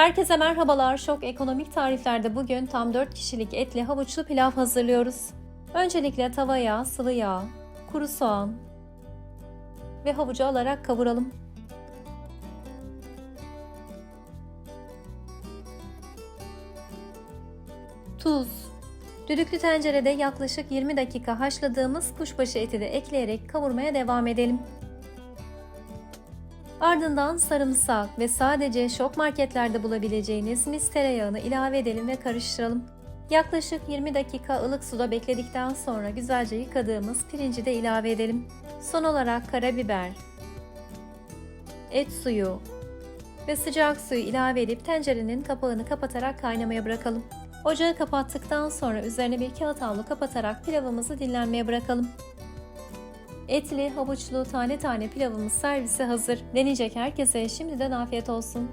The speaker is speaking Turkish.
Herkese merhabalar. Şok ekonomik tariflerde bugün tam 4 kişilik etli havuçlu pilav hazırlıyoruz. Öncelikle tavaya sıvı yağ, kuru soğan ve havucu alarak kavuralım. Tuz. Düdüklü tencerede yaklaşık 20 dakika haşladığımız kuşbaşı eti de ekleyerek kavurmaya devam edelim. Ardından sarımsak ve sadece şok marketlerde bulabileceğiniz mis tereyağını ilave edelim ve karıştıralım. Yaklaşık 20 dakika ılık suda bekledikten sonra güzelce yıkadığımız pirinci de ilave edelim. Son olarak karabiber, et suyu ve sıcak suyu ilave edip tencerenin kapağını kapatarak kaynamaya bırakalım. Ocağı kapattıktan sonra üzerine bir kağıt havlu kapatarak pilavımızı dinlenmeye bırakalım. Etli, havuçlu, tane tane pilavımız servise hazır. Deneyecek herkese şimdiden afiyet olsun.